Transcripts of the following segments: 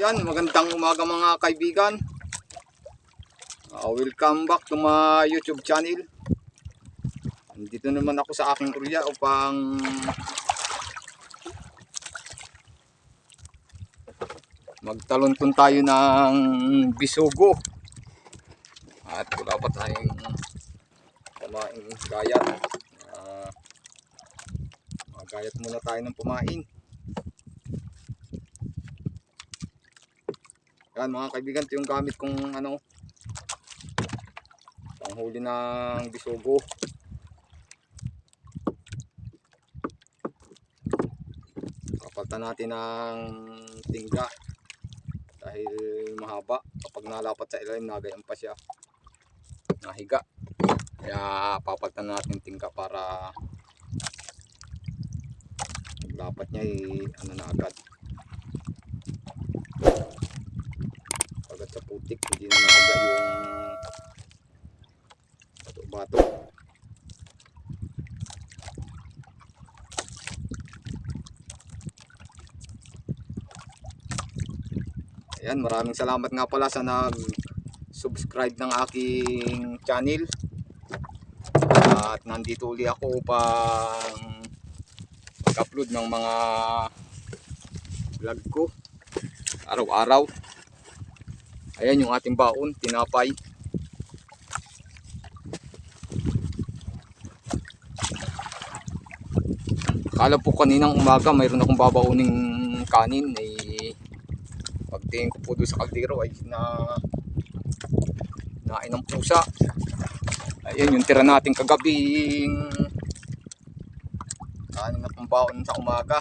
Yan, magandang umaga mga kaibigan. Uh, welcome back to my YouTube channel. Dito naman ako sa aking kulya upang magtaluntun tayo ng bisugo. At wala pa tayong kumain gayat. Uh, magayat muna tayo ng pumain. Yan mga kaibigan, ito yung gamit kong ano panghuli ng bisugo. Kapaltan natin ng tingga dahil mahaba. Kapag nalapat sa ilalim nagayan pa siya. Nahiga. Kaya papaltan natin tingga para dapat niya eh, ano na agad sa putik hindi na nahaga yung bato-bato Ayan, maraming salamat nga pala sa nag-subscribe ng aking channel. At nandito uli ako upang mag-upload ng mga vlog ko araw-araw. Ayan yung ating baon, tinapay. Akala po kaninang umaga mayroon akong babauning kanin. Eh pagtingin ko po doon sa kaldero ay na nain ng pusa. Ayan yung tira natin kagabing kanin na pambaon sa umaga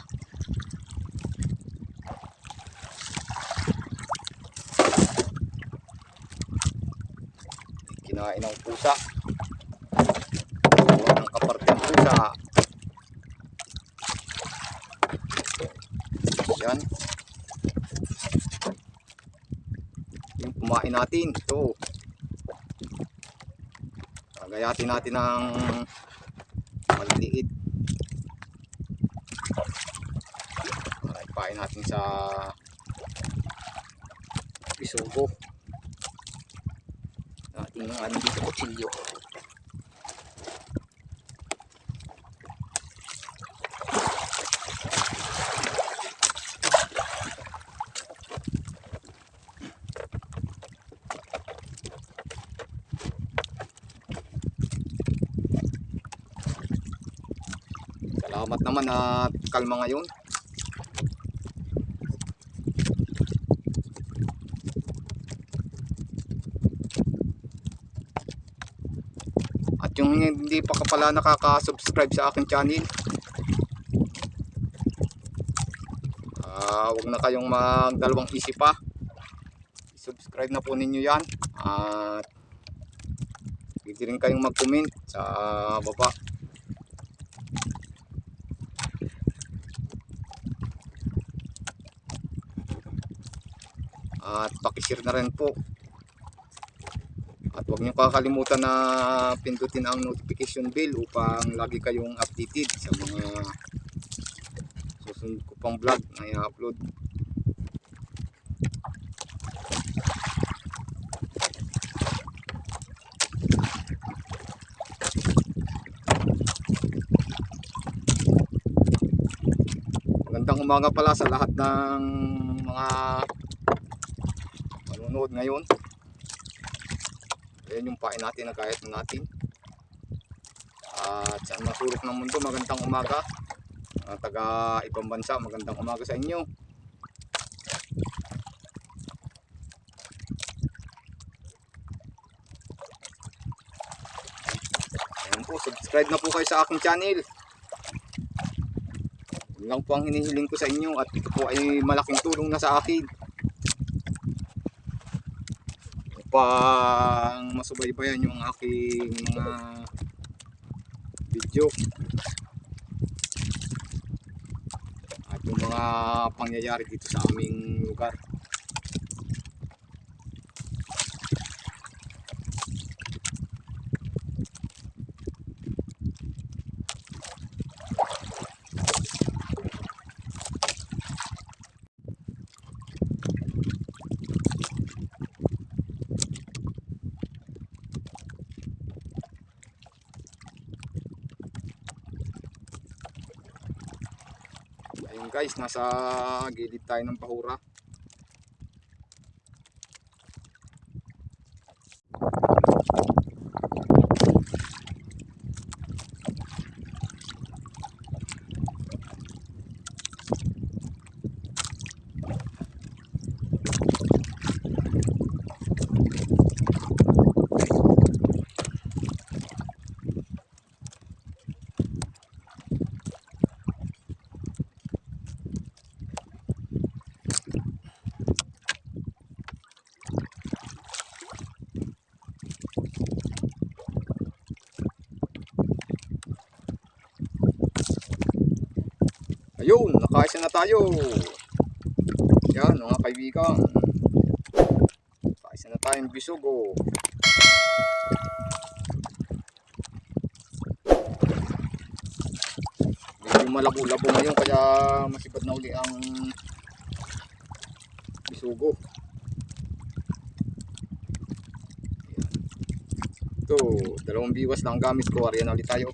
kinain ng pusa. Ang kaparte ng pusa. Yan. Yung kumain natin. Ito. Gagayatin natin ng maliliit. Ipain natin sa bisugo ating ano dito kutsilyo Salamat naman at kalma ngayon. Yung hindi pa ka nakaka-subscribe sa aking channel, ah wag na kayong magdalawang isip pa. Subscribe na po ninyo yan. At pwede rin kayong mag-comment sa baba. at pakishare na rin po at huwag niyo kakalimutan na pindutin ang notification bell upang lagi kayong updated sa mga susunod ko pang vlog na i-upload magandang umaga pala sa lahat ng mga manonood ngayon. Ayan yung pain natin na gayat na natin. At sa mga sulok ng mundo, magandang umaga. Mga taga ibang bansa, magandang umaga sa inyo. Ayan po, subscribe na po kayo sa aking channel. Yun lang po ang hinihiling ko sa inyo at ito po ay malaking tulong na sa akin. Upang masubaybayan yung aking mga video. At yung mga pangyayari dito sa aming lugar guys, nasa gilid tayo ng bahura. Ayun, nakaisa na tayo. Yan, mga kaibigan. Nakaisa na tayong bisugo. Medyo malabo-labo ngayon kaya masipad na uli ang bisugo. Ayan. Ito, dalawang biwas lang ang gamit ko. Ariyan ulit tayo.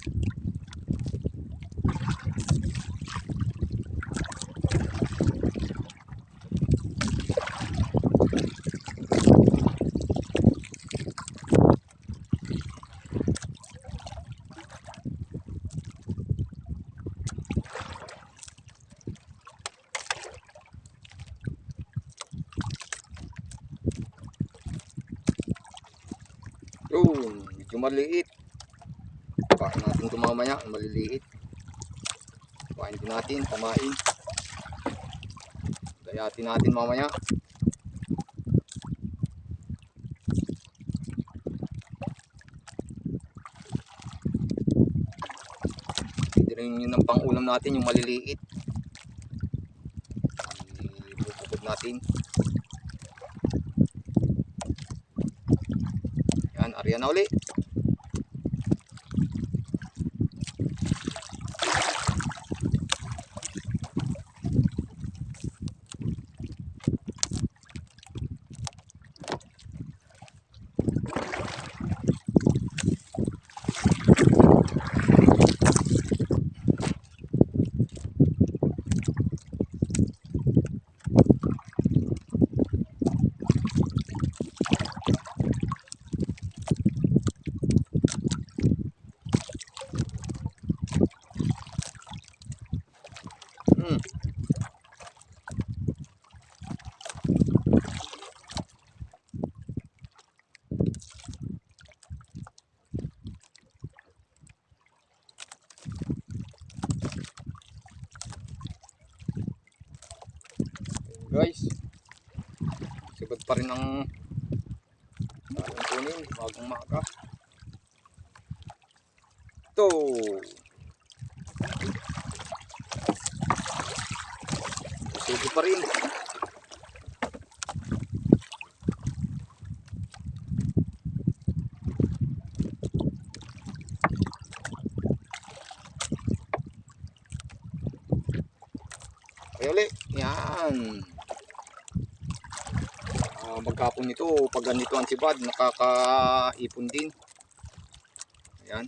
Yun, medyo maliit. Kain natin ito mamaya, maliliit. Kain din natin, tamain. Gayatin natin mamaya. Pwede rin yun ang pang-ulam natin, yung maliliit. Ibubukod natin. Yan, ariyan na Guys, sigod pa rin ang aking kunin bagong maka. Ito. Sige pa rin. Okay uli. Yan. Magkapon nito, pag ganito ang sibad, nakakaipon din. Ayan.